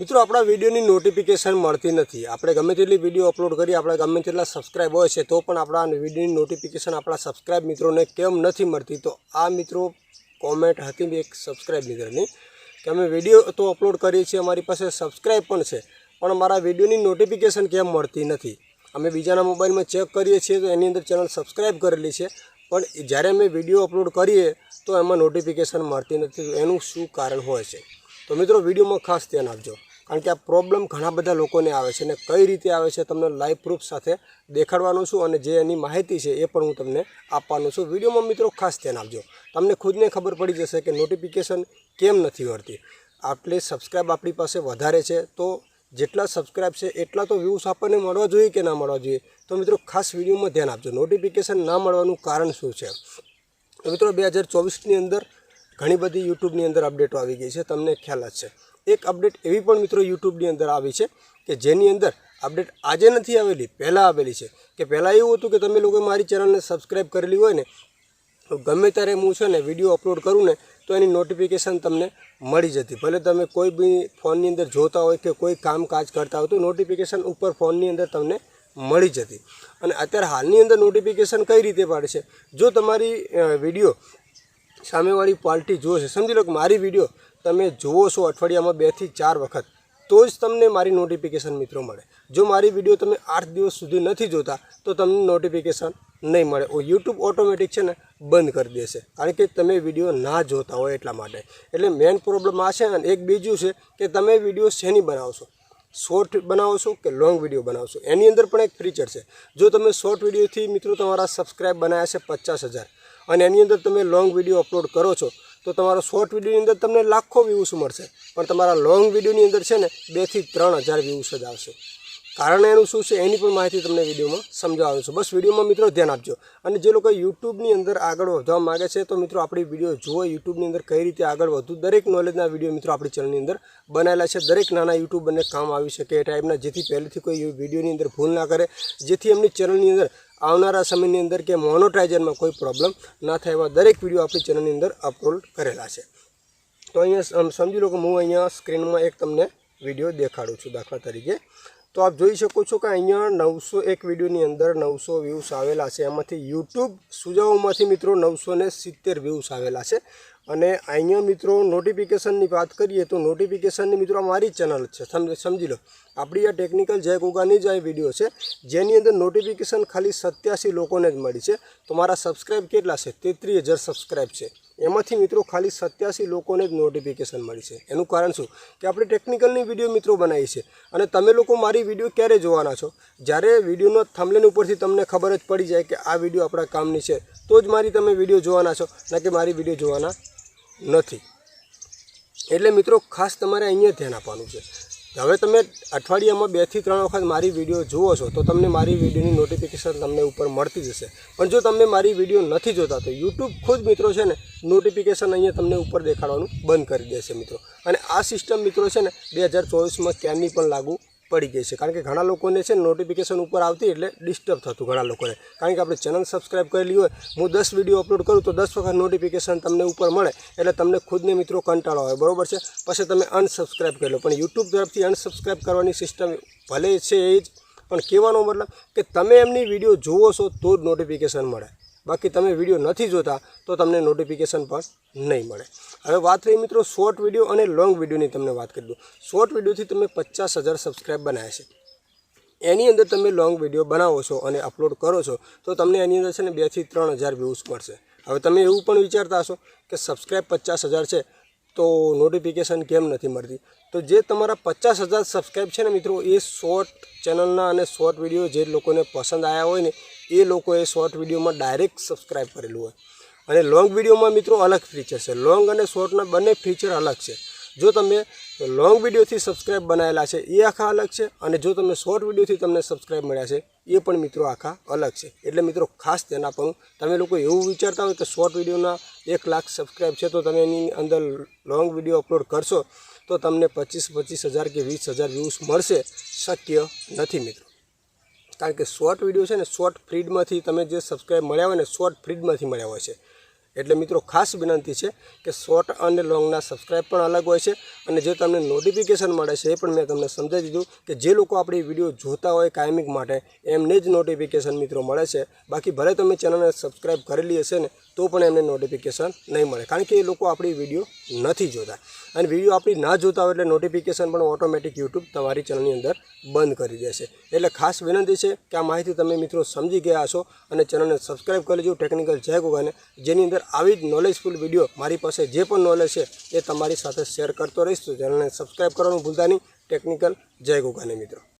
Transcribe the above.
મિત્રો, આપણા વિડીયોની નોટિફિકેશન મળતી નથી. આપણે ગમે તેટલી વીડિયો અપલોડ કરીએ, આપણે ગમે તેટલા સબસ્ક્રાઈબ હોય છે, તો પણ આપણા વિડીયોની નોટિફિકેશન આપણા સબસ્ક્રાઈબ મિત્રોને કેમ નથી મળતી? તો આ મિત્રો કોમેન્ટ હતી એક સબસ્ક્રાઈબ મિત્રની કે અમે વીડિયો તો અપલોડ કરીએ છીએ, અમારી પાસે સબસ્ક્રાઈબ પણ છે, પણ અમારા વિડીયોની નોટિફિકેશન કેમ મળતી નથી? અમે બીજાના મોબાઈલમાં ચેક કરીએ છીએ, તો એની અંદર ચેનલ સબસ્ક્રાઈબ કરેલી છે, પણ જ્યારે અમે વીડિયો અપલોડ કરીએ, તો એમાં નોટિફિકેશન મળતી નથી એનું શું કારણ હોય છે? તો મિત્રો, વિડીયોમાં ખાસ ધ્યાન આપજો. કારણ કે આ પ્રોબ્લેમ ઘણા બધા લોકોને આવે છે અને કઈ રીતે આવે છે તમને લાઈવ પ્રૂફ સાથે દેખાડવાનું છું અને જે એની માહિતી છે એ પણ હું તમને આપવાનું છું. વિડીયોમાં મિત્રો ખાસ ધ્યાન આપજો. તમને ખુદને ખબર પડી જશે કે નોટિફિકેશન કેમ નથી વળતી આટલે સબસ્ક્રાઈબ આપણી પાસે વધારે છે તો જેટલા સબસ્ક્રાઈબ છે એટલા તો વ્યૂઝ આપણને મળવા જોઈએ કે ના મળવા જોઈએ? તો મિત્રો ખાસ વિડીયોમાં ધ્યાન આપજો. નોટિફિકેશન ના મળવાનું કારણ શું છે? મિત્રો બે હજાર ચોવીસની અંદર ઘણી બધી યુટ્યુબની અંદર અપડેટો આવી ગઈ છે. તમને ખ્યાલ જ છે એક અપડેટ એવી પણ મિત્રો યુટ્યુબની અંદર આવી છે કે જેની અંદર અપડેટ આજે નથી આવેલી, પહેલાં આવેલી છે. કે પહેલાં એવું હતું કે તમે લોકોએ મારી ચેનલને સબસ્ક્રાઈબ કરેલી હોય ને, તો ગમે ત્યારે હું છે ને વીડિયો અપલોડ કરું ને, તો એની નોટિફિકેશન તમને મળી જતી. ભલે તમે કોઈ બી ફોનની અંદર જોતા હોય કે કોઈ કામકાજ કરતા હોય તો નોટિફિકેશન ઉપર ફોનની અંદર તમને મળી જતી. અને અત્યારે હાલની અંદર નોટિફિકેશન કઈ રીતે પાડે છે? જો તમારી વીડિયો સામેવાળી પાર્ટી જોશે, સમજી લો કે મારી વીડિયો તમે જુઓ છો અઠવાડિયામાં બેથી ચાર વખત, તો જ તમને મારી નોટિફિકેશન મિત્રો મળે. જો મારી વીડિયો તમે આઠ દિવસ સુધી નથી જોતા, તો તમને નોટિફિકેશન નહીં મળે. ઓ યુટ્યુબ ઓટોમેટિક છે ને, બંધ કરી દેશે. કારણ કે તમે વીડિયો ના જોતા હોય એટલા માટે. એટલે મેઇન પ્રોબ્લેમ આ છે અને એક બીજું છે કે તમે વીડિયો શેની બનાવશો? શોર્ટ બનાવશો કે લોંગ વીડિયો બનાવશો? એની અંદર પણ એક ફીચર છે. જો તમે શોર્ટ વિડીયોથી મિત્રો તમારા સબસ્ક્રાઈબ બનાવ્યા છે પચાસ હજાર, અને એની અંદર તમે લોંગ વીડિયો અપલોડ કરો છો તો તમારો શોર્ટ વિડીયોની અંદર તમને લાખો વ્યૂઝ મળશે. પણ તમારા લોંગ વિડીયોની અંદર છે ને બેથી ત્રણ હજાર વ્યૂઝ જ આવશે. કારણ એનું શું છે, એની પણ માહિતી તમને વિડીયોમાં સમજાવવાનું છે. બસ વિડીયોમાં મિત્રો ધ્યાન આપજો. અને જે લોકો યુટ્યુબની અંદર આગળ વધવા માગે છે, તો મિત્રો આપણી વીડિયો જુઓ યુટ્યુબની અંદર કઈ રીતે આગળ વધવું. દરેક નોલેજના વીડિયો મિત્રો આપણી ચેનલની અંદર બનાવેલા છે. દરેક નાના યુટ્યુબરને કામ આવી શકે એ ટાઈપના જેથી પહેલેથી કોઈ વિડીયોની અંદર ભૂલ ના કરે. જેથી એમની ચેનલની અંદર આવનારા સમયની અંદર કે મોનોટાઇઝરમાં કોઈ પ્રોબ્લેમ ના થાય એવા દરેક વીડિયો આપણી ચેનલની અંદર અપલોડ કરેલા છે. તો અહીંયા સમજી લો કે હું અહીંયા સ્ક્રીનમાં એક તમને વીડિયો દેખાડું છું દાખલા તરીકે. તો આપ જોઈ શકો છો કે અહીંયા નવસો એક વિડીયોની અંદર નવસો વ્યૂઝ આવેલા છે. એમાંથી યુટ્યુબ સુજાવોમાંથી મિત્રો નવસો ને સિત્તેર વ્યૂઝ આવેલા છે. અને અહીંયા મિત્રો નોટિફિકેશનની વાત કરીએ તો નોટિફિકેશનની મિત્રો મારી ચેનલ છે. સમજ- લો. આપણી આ ટેકનિકલ જય ગોગાની જ આ વીડિયો છે. જેની અંદર નોટિફિકેશન ખાલી સત્યાસી લોકોને જ મળી છે. તો મારા સબસ્ક્રાઈબ કેટલા છે? તેત્રીસ હજાર સબસ્ક્રાઈબ છે. એમાંથી મિત્રો ખાલી સત્યાસી લોકોને જ નોટિફિકેશન મળી છે. એનું કારણ શું? કે આપણે ટેકનિકલની વીડિયો મિત્રો બનાવી છે. અને તમે લોકો મારી વીડિયો ક્યારે જોવાના છો? જ્યારે વિડીયોનો થમલેન ઉપરથી તમને ખબર જ પડી જાય કે આ વીડિયો આપણા કામની છે, તો જ મારી તમે વીડિયો જોવાના છો. ના કે મારી વીડિયો જોવાના નથી. એટલે મિત્રો ખાસ તમારે અહીંયા ધ્યાન આપવાનું છે. હવે તમે અઠવાડિયામાં બેથી ત્રણ વખત મારી વીડિયો જુઓ છો, તો તમને મારી વિડીયોની નોટિફિકેશન તમને ઉપર મળતી જશે. પણ જો તમે મારી વીડિયો નથી જોતા, તો યુટ્યુબ ખુદ મિત્રો છે ને નોટિફિકેશન અહીંયા તમને ઉપર દેખાડવાનું બંધ કરી દેશે મિત્રો. અને આ સિસ્ટમ મિત્રો છે ને, બે હજાર ચોવીસમાં ત્યાંની પણ લાગુ પડી ગઈ છે. કારણ કે ઘણા લોકોને છે નોટિફિકેશન ઉપર આવતી એટલે ડિસ્ટર્બ થતું ઘણા લોકોને. કારણ કે આપણે ચેનલ સબસ્ક્રાઈબ કરેલી હોય, હું દસ વીડિયો અપલોડ કરું તો દસ વખત નોટિફિકેશન તમને ઉપર મળે એટલે તમને ખુદને મિત્રો કંટાળો આવે. બરાબર છે? પછી તમે અનસબસ્ક્રાઈબ કરી લો. પણ યુટ્યુબ તરફથી અનસબસ્ક્રાઈબ કરવાની સિસ્ટમ ભલે છે એ જ, પણ કહેવાનો મતલબ કે તમે એમની વીડિયો જુઓ છો તો જ નોટિફિકેશન મળે. બાકી તમે વીડિયો નથી જોતા તો તમને નોટિફિકેશન પણ નહીં મળે. હવે વાત રહી મિત્રો શોર્ટ વીડિયો અને લોંગ વિડીયોની તમને વાત કરી દઉં. શોર્ટ વિડીયોથી તમે પચાસ હજાર સબસ્ક્રાઈબ બનાવ્યા છે. એની અંદર તમે લોંગ વીડિયો બનાવો છો અને અપલોડ કરો છો, તો તમને એની અંદર છે ને બેથી ત્રણ હજાર વ્યૂઝ મળશે. હવે તમે એવું પણ વિચારતા હશો કે સબસ્ક્રાઈબ પચાસ હજાર છે, તો નોટિફિકેશન કેમ નથી મળતી? તો જે તમારા પચાસ હજાર સબસ્ક્રાઈબ છે ને મિત્રો, એ શોર્ટ ચેનલના અને શોર્ટ વીડિયો જે લોકોને પસંદ આવ્યા હોય ને એ લોકોએ શોર્ટ વિડીયોમાં ડાયરેક્ટ સબસ્ક્રાઈબ કરેલું હોય. અને લોંગ વિડીયોમાં મિત્રો અલગ ફીચર છે. લોંગ અને શોર્ટના બંને ફીચર અલગ છે. જો તમે લોંગ વિડીયોથી સબસ્ક્રાઈબ બનાવેલા છે, એ આખા અલગ છે અને જો તમે શોર્ટ વિડીયોથી તમને સબસ્ક્રાઈબ મળ્યા છે, એ પણ મિત્રો આખા અલગ છે. એટલે મિત્રો ખાસ તેના પણ તમે લોકો એવું વિચારતા હોય કે શોર્ટ વિડીયોના એક લાખ સબસ્ક્રાઈબ છે તો તમે એની અંદર લોંગ વીડિયો અપલોડ કરશો, તો તમને પચીસ પચીસ હજાર કે વીસ હજાર વ્યૂઝ મળશે. શક્ય નથી મિત્રો. કારણ કે શોર્ટ વીડિયો છે ને શોર્ટ ફ્રીડમાંથી તમે જે સબસ્ક્રાઈબ મળ્યા હોય ને શોર્ટ ફ્રીડમાંથી મળ્યા હોય છે. એટલે મિત્રો ખાસ વિનંતી છે કે શોર્ટ અને લોંગના સબસ્ક્રાઈબ પણ અલગ હોય છે અને જે તમને નોટિફિકેશન મળે છે એ પણ મેં તમને સમજાવી દીધું કે જે લોકો આપણી વીડિયો જોતા હોય કાયમિક માટે, એમને જ નોટિફિકેશન મિત્રો મળે છે. બાકી ભલે તમે ચેનલને સબસ્ક્રાઈબ કરેલી હશે ને, તો પણ એમને નોટિફિકેશન નહીં મળે. કારણ કે એ લોકો આપણી વીડિયો નથી જોતા. અને વીડિયો આપણી ના જોતા હોય એટલે નોટિફિકેશન પણ ઓટોમેટિક યુટ્યુબ તમારી ચેનલની અંદર બંધ કરી દેશે. એટલે ખાસ વિનંતી છે કે આ માહિતી તમે મિત્રો સમજી ગયા હશો અને ચેનલને સબસ્ક્રાઈબ કરી લેજો ટેકનિકલ જય ગોગાને, જેની અંદર આવી જ નોલેજફુલ વીડિયો મારી પાસે જે પણ નોલેજ છે એ તમારી સાથે શેર કરતો રહીશ. તો ચેનલને સબસ્ક્રાઈબ કરવાનું ભૂલતા નહીં. ટેકનિકલ જય ગોગાને મિત્રો.